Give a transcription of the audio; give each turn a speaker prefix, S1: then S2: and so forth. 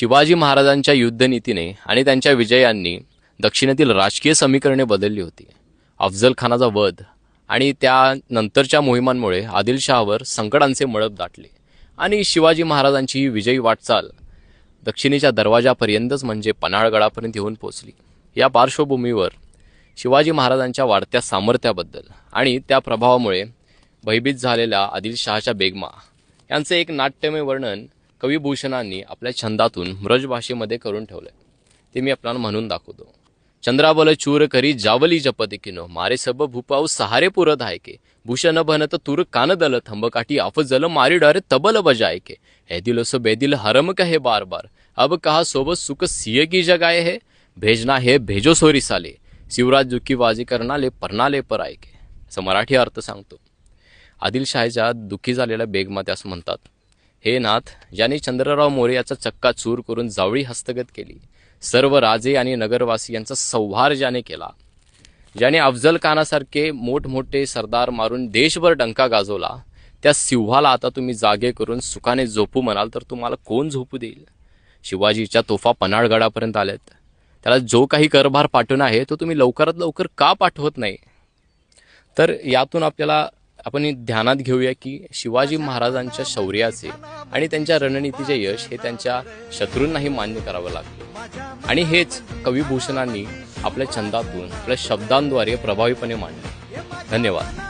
S1: शिवाजी महाराजांच्या युद्धनीतीने आणि त्यांच्या विजयांनी दक्षिणेतील राजकीय समीकरणे बदलली होती. अफजल खानाचा वध आणि त्यानंतरच्या मोहिमांमुळे आदिलशहावर संकटांचे मळब दाटले आणि शिवाजी महाराजांची ही विजयी वाटचाल दक्षिणेच्या दरवाजापर्यंतच म्हणजे पन्हाळगडापर्यंत येऊन पोचली या पार्श्वभूमीवर शिवाजी महाराजांच्या वाढत्या सामर्थ्याबद्दल आणि त्या प्रभावामुळे भयभीत झालेल्या आदिलशहाच्या बेगमा यांचे एक नाट्यमय वर्णन कविभूषणांनी आपल्या छंदातून म्रज भाषेमध्ये करून ठेवले ते मी आपल्याला म्हणून दाखवतो. चंद्राबल चूर करी जावली जपती किनो मारे सब भूपाऊ सहारे पुरत आहे के. भूषण बनत तुर कान दल थंबकाठी अफजल मारी डारे तबल बजाय के. हे दिल सो बेदिल हरम कहे बार बार. अब कहा सोबत सुख सिय की जगाए है? भेजना हे भेजो सोरी साले. शिवराज दुःखी वाजी करणाले परनाले पर ऐके असं मराठी अर्थ सांगतो. आदिलशाहीच्या दुःखी झालेल्या बेगमात्यास म्हणतात हे नाथ ज्याने चंद्रराव मोरे याचा चक्का चूर करून जावळी हस्तगत केली सर्व राजे आणि नगरवासी यांचा संहार ज्याने केला ज्याने अफजल खानासारखे मोठमोठे सरदार मारून देशभर डंका गाजवला त्या सिंहाला आता तुम्ही जागे करून सुखाने झोपू म्हणाल तर तुम्हाला कोण झोपू देईल? शिवाजीच्या तोफा पन्हाळगडापर्यंत आल्यात. त्याला जो काही करभार पाठवणं आहे तो तुम्ही लवकरात लवकर का पाठवत नाही? तर यातून आपल्याला आपण ध्यानात घेऊया की शिवाजी महाराजांच्या शौर्याचे आणि त्यांच्या रणनीतीचे यश हे त्यांच्या शत्रूंनाही मान्य करावं लागतं. आणि हेच कविभूषणांनी आपल्या छंदातून आपल्या शब्दांद्वारे प्रभावीपणे मांडले. धन्यवाद.